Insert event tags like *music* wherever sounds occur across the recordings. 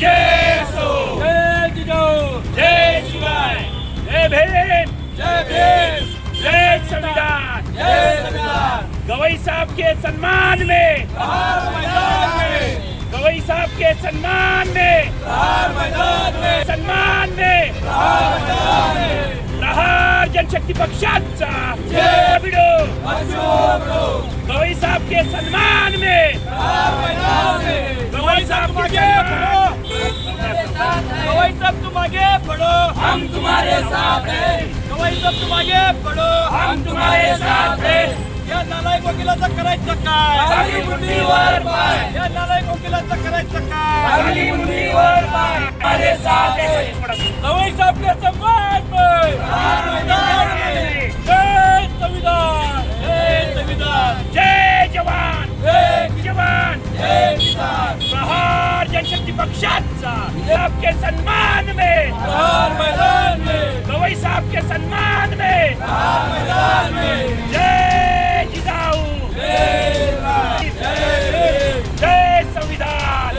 जय असो जय जिजाऊ। जय शिवाय। जय भीम। जय भीम। जय संविधान। जय संविधान। गवई साहब के सम्मान में। मैदान में गवई साहब के सम्मान में। मैदान में सम्मान में। मैदान में प्रहार जनशक्ती पक्षाचा जय. बिडो। गवई साहब के सम्मान में। में गवई साहब तुम आगे बढ़ो हम तुम्हारे साथ हैं। गवाई सब तुम आगे बढ़ो हम तुम्हारे साथ हैं। या नालायक वकिलाचं करायचं काय? चांगली मुंडीवर पाय। या नालायक वकिलाचं करायचं काय? चांगली मुंडीवर पाय। हमारे साथ गवाई साहब के सम्मान आपके सम्मान में। मैदान में। गवई साहब के सम्मान में। मैदान में। जय जिजाऊ। जय संविधान।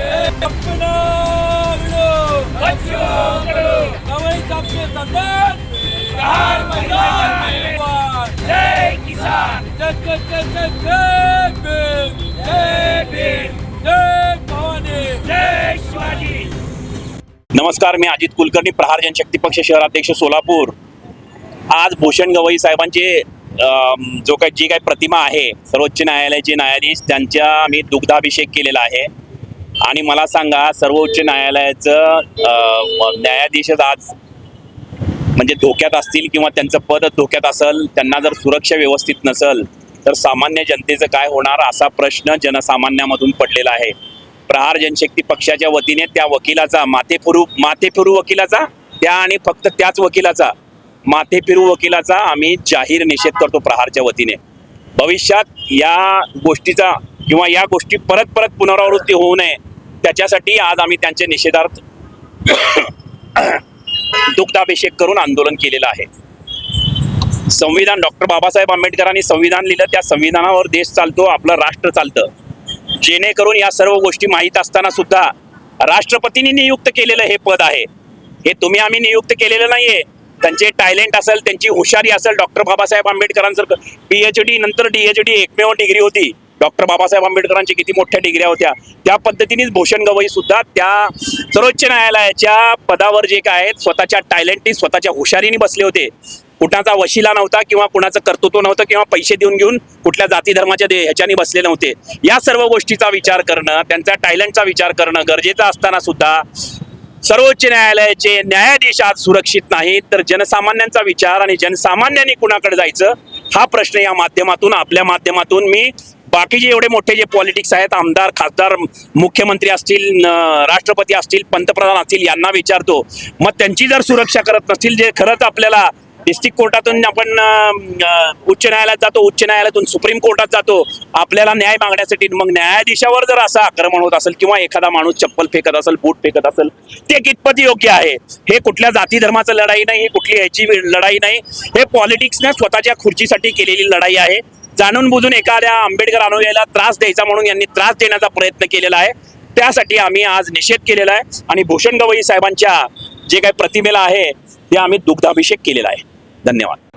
गवई सबके सदन प्रहार मैदान में। जय किसान। जय जय जय जय। नमस्कार मी अजित कुलकर्णी प्रहार जनशक्ती पक्ष शहराध्यक्ष सोलापूर. आज भूषण गवई साहेबांचे जो काही जी काही प्रतिमा आहे सर्वोच्च न्यायालयाचे न्यायाधीश त्यांच्या मी दुग्धाभिषेक केलेला आहे. आणि मला सांगा सर्वोच्च न्यायालयाचं न्यायाधीशच आज म्हणजे धोक्यात असतील किंवा त्यांचं पद धोक्यात असेल त्यांना जर सुरक्षा व्यवस्थित नसेल तर सामान्य जनतेचं काय होणार असा प्रश्न जनसामान्यामधून पडलेला आहे. प्रहार जनशक्ती पक्षाच्या वतीने त्या वकिलाचा माथेफिरू माथेफिरू वकिलाचा त्या आणि फक्त त्याच वकिलाचा माथेफिरू वकिलाचा आम्ही जाहीर निषेध करतो प्रहारच्या वतीने. भविष्यात या गोष्टीचा किंवा या गोष्टी परत परत पुनरावृत्ती होऊ नये त्याच्यासाठी आज आम्ही त्यांच्या निषेधार्थ *coughs* दुग्धाभिषेक करून आंदोलन केलेलं आहे. संविधान डॉक्टर बाबासाहेब आंबेडकरांनी संविधान लिहिलं त्या संविधानावर देश चालतो आपलं राष्ट्र चालतं. जेणेकरून या सर्व गोष्टी माहीत असताना सुद्धा राष्ट्रपतींनी नियुक्त केलेलं हे पद आहे. हे तुम्ही आम्ही नियुक्त केलेलं नाहीये. त्यांचे टॅलेंट असेल त्यांची हुशारी असेल डॉक्टर बाबासाहेब आंबेडकरांसारखं पीएच डी नंतर डीएच डी एकमेव डिग्री होती. डॉक्टर बाबासाहेब आंबेडकरांची किती मोठ्या डिग्र्या होत्या. त्या पद्धतीनेच भूषण गवई सुद्धा त्या सर्वोच्च न्यायालयाच्या पदावर जे काय आहेत स्वतःच्या टॅलेंटनी स्वतःच्या हुशारीने बसले होते. कुणाचा वशिला नव्हता किंवा कुणाचं कर्तृत्व नव्हतं किंवा पैसे देऊन घेऊन कुठल्या जाती धर्माच्या दे- ह्याच्याने बसले नव्हते या सर्व गोष्टीचा विचार करणं त्यांचा टॅलेंटचा विचार करणं गरजेचं असताना सुद्धा सर्वोच्च न्यायालयाचे न्यायाधीश आज सुरक्षित नाहीत. तर जनसामान्यांचा विचार आणि जनसामान्यांनी कुणाकडे जायचं हा प्रश्न या माध्यमातून आपल्या माध्यमातून मी बाकीचे एवढे मोठे जे पॉलिटिक्स आहेत आमदार खासदार मुख्यमंत्री असतील राष्ट्रपती असतील पंतप्रधान असतील यांना विचारतो. मग त्यांची जर सुरक्षा करत नसतील जे खरंच आपल्याला डिस्ट्रिक्ट कोर्टातून आपण उच्च न्यायालयात जातो उच्च न्यायालयातून सुप्रीम कोर्टात जातो. आपल्याला न्याय मागण्यासाठी मग न्यायाधीशावर जर असं आक्रमण होत असेल किंवा एखादा माणूस चप्पल फेकत असेल बूट फेकत असेल ते कितपत योग्य आहे? हे कुठल्या जाती धर्माचं लढाई नाही हे कुठली ह्याची लढाई नाही. हे पॉलिटिक्सनं स्वतःच्या खुर्चीसाठी केलेली लढाई आहे. जाणून बुजून एखाद्या आंबेडकर अनुयायाला त्रास द्यायचा म्हणून यांनी त्रास देण्याचा प्रयत्न केलेला आहे. त्यासाठी आम्ही आज निषेध केलेला आहे आणि भूषण गवई साहेबांच्या जे काही प्रतिमेला आहे ते आम्ही दुग्धाभिषेक केलेला आहे. धन्यवाद.